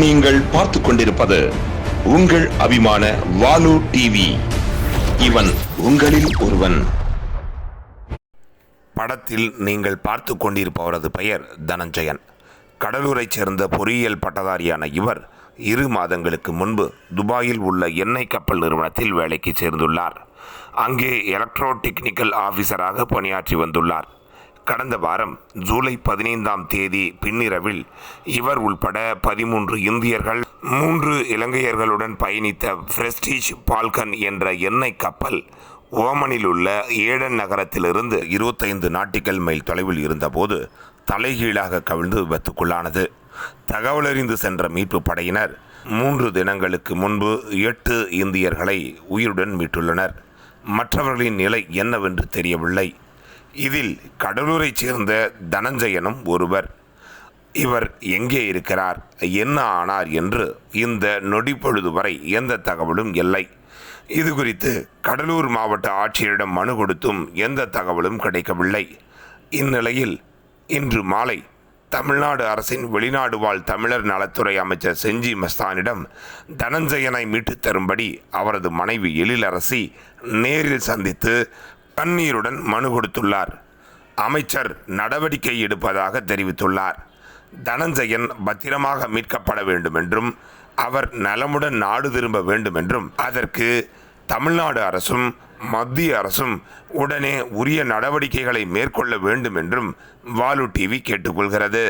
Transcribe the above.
நீங்கள் பார்த்து கொண்டிருப்பது உங்கள் அபிமான வாலு டிவி இவன் உங்களில் ஒருவன். படத்தில் நீங்கள் பார்த்து கொண்டிருப்பவரது பெயர் தனஞ்சயன். கடலூரைச் சேர்ந்த பொறியியல் பட்டதாரியான இவர் இரு மாதங்களுக்கு முன்பு துபாயில் உள்ள எண்ணெய் கப்பல் நிறுவனத்தில் வேலைக்கு சேர்ந்துள்ளார். அங்கே எலக்ட்ரோ டெக்னிக்கல் ஆபீசராக பணியாற்றி வந்துள்ளார். கடந்த வாரம் ஜூலை பதினைந்தாம் தேதி பின்னிரவில் இவர் உள்பட பதிமூன்று இந்தியர்கள் மூன்று இலங்கையர்களுடன் பயணித்த பிரஸ்டீஜ் பால்கன் என்ற எண்ணெய் கப்பல் ஓமனில் உள்ள ஏடன் நகரத்திலிருந்து இருபத்தைந்து நாட்டிக்கல் மைல் தொலைவில் இருந்தபோது தலைகீழாக கவிழ்ந்து விபத்துக்குள்ளானது. தகவலறிந்து சென்ற மீட்பு படையினர் மூன்று தினங்களுக்கு முன்பு எட்டு இந்தியர்களை உயிருடன் மீட்டுள்ளனர். மற்றவர்களின் நிலை என்னவென்று தெரியவில்லை. இதில் கடலூரைச் சேர்ந்த தனஞ்சயனும் ஒருவர். இவர் எங்கே இருக்கிறார்? என்ன ஆனார் என்று இந்த நொடிப்பொழுது வரை எந்த தகவலும் இல்லை. இது குறித்து கடலூர் மாவட்ட ஆட்சியரிடம் மனு கொடுத்தும் எந்த தகவலும் கிடைக்கவில்லை. இந்நிலையில் இன்று மாலை தமிழ்நாடு அரசின் வெளிநாடு வாழ் தமிழர் நலத்துறை அமைச்சர் செஞ்சி மஸ்தானிடம் தனஞ்சயனை மீட்டுத் தரும்படி அவரது மனைவி எழிலரசி நேரில் சந்தித்து தண்ணீருடன் மனு கொடுத்துள்ளார். அமைச்சர் நடவடிக்கை எடுப்பதாக தெரிவித்துள்ளார். தனஞ்சயன் பத்திரமாக மீட்கப்பட வேண்டும் என்றும் அவர் நலமுடன் நாடு திரும்ப வேண்டும் என்றும் அதற்கு தமிழ்நாடு அரசும் மத்திய அரசும் உடனே உரிய நடவடிக்கைகளை மேற்கொள்ள வேண்டும் என்றும் வாலு டிவி கேட்டுக்கொள்கிறது.